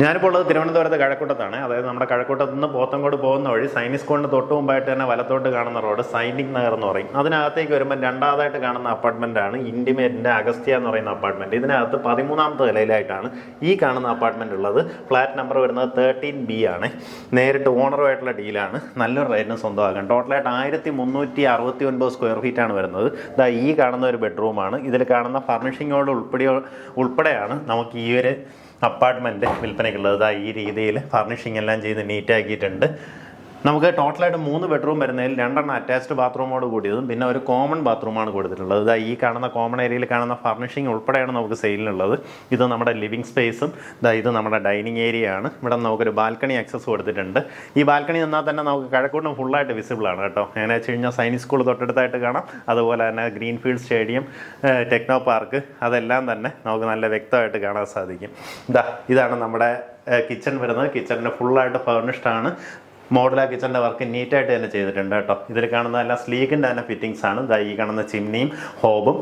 ഞാനിപ്പോൾ ഉള്ളത് തിരുവനന്തപുരത്ത് കഴക്കൂട്ടത്താണ്. അതായത് നമ്മുടെ കഴക്കൂട്ടത്ത് നിന്ന് പോത്തങ്കോട് പോകുന്ന വഴി സൈനിക് സ്കൂളിന് തൊട്ട് മുമ്പായിട്ട് തന്നെ വലത്തോട്ട് കാണുന്ന റോഡ് സൈനിക് നഗർ എന്ന് പറയും. അതിനകത്തേക്ക് വരുമ്പോൾ രണ്ടാമതായിട്ട് കാണുന്ന അപ്പാർട്ട്മെന്റ് ആണ് ഇന്റിമേറ്റിന്റെ അഗസ്ത്യ എന്ന് പറയുന്ന അപ്പാർട്ട്മെന്റ് ഇതിനകത്ത് പതിമൂന്നാമത്തെ നിലയിലായിട്ടാണ് ഈ കാണുന്ന അപ്പാർട്ട്മെന്റ് ഉള്ളത്. ഫ്ലാറ്റ് നമ്പർ വരുന്നത് തേർട്ടീൻ ബി ആണ്. നേരിട്ട് ഓണറുമായിട്ടുള്ള ഡീലാണ് നല്ലൊരു റേറ്റിന് സ്വന്തമാക്കാം ടോട്ടലായിട്ട് ആയിരത്തി മുന്നൂറ്റി അറുപത്തി ഒൻപത് സ്ക്വയർ ഫീറ്റ് ആണ് വരുന്നത്. ഇതാ ഈ കാണുന്ന ഒരു ബെഡ്റൂമാണ് ഇതിൽ കാണുന്ന ഫർണിഷിങ്ങോട് ഉൾപ്പെടെ ഉൾപ്പെടെയാണ് നമുക്ക് ഈ ഒരു അപ്പാർട്ട്മെന്റ് വിൽപ്പനയ്ക്കുള്ളത്. ഈ രീതിയിൽ ഫർണിഷിംഗ് എല്ലാം ചെയ്ത് നീറ്റാക്കിയിട്ടുണ്ട് നമുക്ക് ടോട്ടലായിട്ട് മൂന്ന് ബെഡ്റൂം വരുന്നതിൽ രണ്ടെണ്ണം അറ്റാച്ച്ഡ് ബാത്റൂമോട് കൂടിയതും പിന്നെ ഒരു കോമൺ ബാത്റൂമാണ് കൊടുത്തിട്ടുള്ളത്. ഇതാ ഈ കാണുന്ന കോമൺ ഏരിയയിൽ കാണുന്ന ഫർണിഷിംഗ് ഉൾപ്പെടെയാണ് നമുക്ക് സെയിലിനുള്ളത്. ഇത് നമ്മുടെ ലിവിംഗ് സ്പേസും ഇതാ ഇത് നമ്മുടെ ഡൈനിങ് ഏരിയ ആണ് ഇവിടെ നമുക്കൊരു ബാൽക്കണി ആക്സസ് കൊടുത്തിട്ടുണ്ട്. ഈ ബാൽക്കണി നിന്നാൽ തന്നെ നമുക്ക് കഴക്കൂട്ടം ഫുള്ളായിട്ട് വിസിബിൾ ആണ് കേട്ടോ. എങ്ങനെ വെച്ച് കഴിഞ്ഞാൽ സൈനിക് സ്കൂൾ തൊട്ടടുത്തായിട്ട് കാണാം. അതുപോലെ തന്നെ ഗ്രീൻഫീൽഡ് സ്റ്റേഡിയം ടെക്നോ പാർക്ക് അതെല്ലാം തന്നെ നമുക്ക് നല്ല വ്യക്തമായിട്ട് കാണാൻ സാധിക്കും. ഇതാ ഇതാണ് നമ്മുടെ കിച്ചൺ വരുന്നത്. കിച്ചണിന് ഫുള്ളായിട്ട് ഫർണിഷ്ഡ് ആണ്. മോഡലാ കിച്ചണിന്റെ വർക്ക് നീറ്റായിട്ട് തന്നെ ചെയ്തിട്ടുണ്ട് കേട്ടോ. ഇതിൽ കാണുന്ന എല്ലാം സ്ലീക്കിന്റെ തന്നെ ഫിറ്റിങ്സ് ആണ്. ദാ ഈ കാണുന്ന ചിമ്നിയും ഹോബും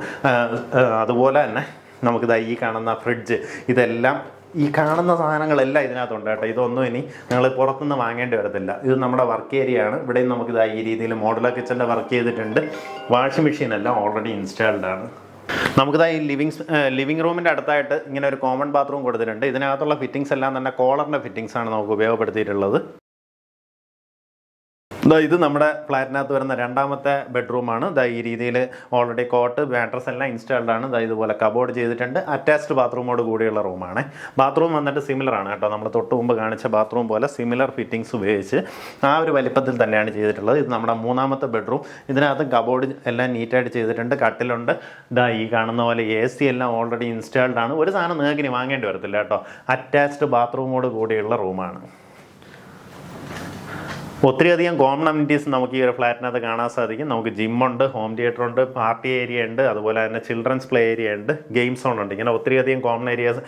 അതുപോലെ തന്നെ നമുക്ക് ദാ ഈ കാണുന്ന ഫ്രിഡ്ജ് ഇതെല്ലാം ഈ കാണുന്ന സാധനങ്ങളെല്ലാം ഇതിനകത്തുണ്ട് കേട്ടോ. ഇതൊന്നും ഇനി നിങ്ങൾ പുറത്തുനിന്ന് വാങ്ങേണ്ടി വരത്തില്ല. ഇത് നമ്മുടെ വർക്ക് ഏരിയ ആണ്. ഇവിടെയും നമുക്ക് ഇതാ ഈ രീതിയിൽ മോഡലാ കിച്ചണിന്റെ വർക്ക് ചെയ്തിട്ടുണ്ട്. വാഷിംഗ് മെഷീൻ എല്ലാം ഓൾറെഡി ഇൻസ്റ്റാൾഡ് ആണ്. നമുക്കിതാ ഈ ലിവിങ് ലിവിങ് റൂമിന്റെ അടുത്തായിട്ട് ഇങ്ങനെ ഒരു കോമൺ ബാത്റൂം കൊടുത്തിട്ടുണ്ട്. ഇതിനകത്തുള്ള ഫിറ്റിങ്സ് എല്ലാം തന്നെ കോളറിന്റെ ഫിറ്റിങ്സ് ആണ് നമുക്ക് ഉപയോഗപ്പെടുത്തിയിട്ടുള്ളത്. ഇത് നമ്മുടെ ഫ്ലാറ്റിനകത്ത് വരുന്ന രണ്ടാമത്തെ ബെഡ്റൂമാണ്. ദാ ഈ രീതിയിൽ ഓൾറെഡി കോട്ട് മാട്രസ് എല്ലാം ഇൻസ്റ്റാൾഡ് ആണ്. ദാ ഇതുപോലെ കബോർഡ് ചെയ്തിട്ടുണ്ട്. അറ്റാച്ച്ഡ് ബാത്റൂമോട് കൂടിയുള്ള റൂമാണ്. ബാത്റൂം വന്നിട്ട് സിമിലർ ആണ് കേട്ടോ. നമ്മൾ തൊട്ട് മുമ്പ് കാണിച്ച ബാത്റൂം പോലെ സിമിലർ ഫിറ്റിംഗ്സ് ഉപയോഗിച്ച് ആ ഒരു വലിപ്പത്തിൽ തന്നെയാണ് ചെയ്തിട്ടുള്ളത്. ഇത് നമ്മുടെ മൂന്നാമത്തെ ബെഡ്റൂം. ഇതിനകത്ത് കബോർഡ് എല്ലാം നീറ്റായിട്ട് ചെയ്തിട്ടുണ്ട്. കട്ടിലുണ്ട്. ദാ ഈ കാണുന്ന പോലെ എ സി എല്ലാം ഓൾറെഡി ഇൻസ്റ്റാൾഡ് ആണ്. ഒരു സാധനം നിങ്ങൾക്ക് ഇനി വാങ്ങേണ്ടി വരത്തില്ല കേട്ടോ. അറ്റാച്ച്ഡ് ബാത്റൂമോട് കൂടിയുള്ള റൂമാണ്. ഒത്തിരിയധികം കോമൺ അമ്യൂണിറ്റീസ് നമുക്ക് ഈ ഒരു ഫ്ലാറ്റിനകത്ത് കാണാൻ സാധിക്കും. നമുക്ക് ജിമ്മുണ്ട് ഹോം തിയേറ്റർ ഉണ്ട് പാർട്ടി ഏരിയ ഉണ്ട് അതുപോലെ തന്നെ ചിൽഡ്രൻസ് പ്ലേ ഏരിയ ഉണ്ട് ഗെയിം സോൺ ഉണ്ട്. ഇങ്ങനെ ഒത്തിരിയധികം കോമൺ ഏരിയാസ്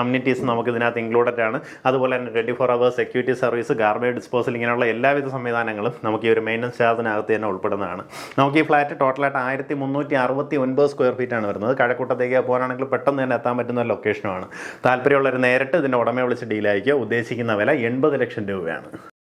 അമ്യൂണിറ്റീസ് നമുക്ക് ഇതിനകത്ത് ഇൻക്ലൂഡഡ് ആണ്. അതുപോലെ തന്നെ twenty four hours security service garbage disposal ഇങ്ങനെയുള്ള എല്ലാവിധ സംവിധാനങ്ങളും നമുക്ക് ഈ ഒരു മെയിന്റനൻസ് ചാർജിനകത്ത് തന്നെ ഉൾപ്പെടുന്നതാണ്. നമുക്ക് ഈ ഫ്ലാറ്റ് ടോട്ടലായിട്ട് ആയിരത്തി മുന്നൂറ്റി അറുപത്തി ഒൻപത് സ്ക്വയർ ഫീറ്റ് ആണ് വരുന്നത്. കഴക്കൂട്ടത്തേക്ക് പോകാനാണെങ്കിൽ പെട്ടെന്ന് തന്നെ എത്താൻ പറ്റുന്ന ലൊക്കേഷനുമാണ് താല്പര്യമുള്ളവർ നേരിട്ട് ഇതിന്റെ ഉടമയെ വിളിച്ച് ഡീലായിരിക്കുക ഉദ്ദേശിക്കുന്ന വില എൺപത് ലക്ഷം രൂപയാണ്.